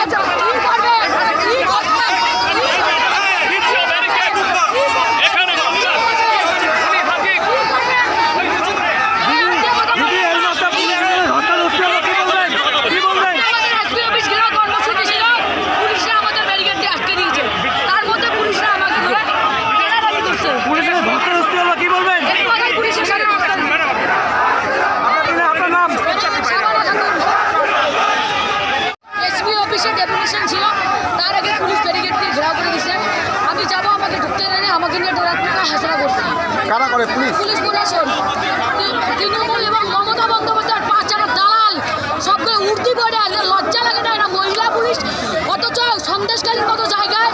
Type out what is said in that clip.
开整 deputation ছিল তার আগে পুলিশ ব্যারিকেড দিয়ে ঘেরাও করে দিয়েছে। আমি যাব আমাকে ঢুকতে দেয়নি আমাকে নিয়ে ডোরাত্মকা হাসরা করছে। কারা করে? পুলিশ? পুলিশ প্রশাসন। তৃণমূল এবং মমতা বন্দ্যোপাধ্যায়ের পাঁচারা দালাল সবগুলো উর্দি পড়ে আর লজ্জা লাগে না এরা মহিলা পুলিশ। অথচ সন্দেশকালীর মতো জায়গায়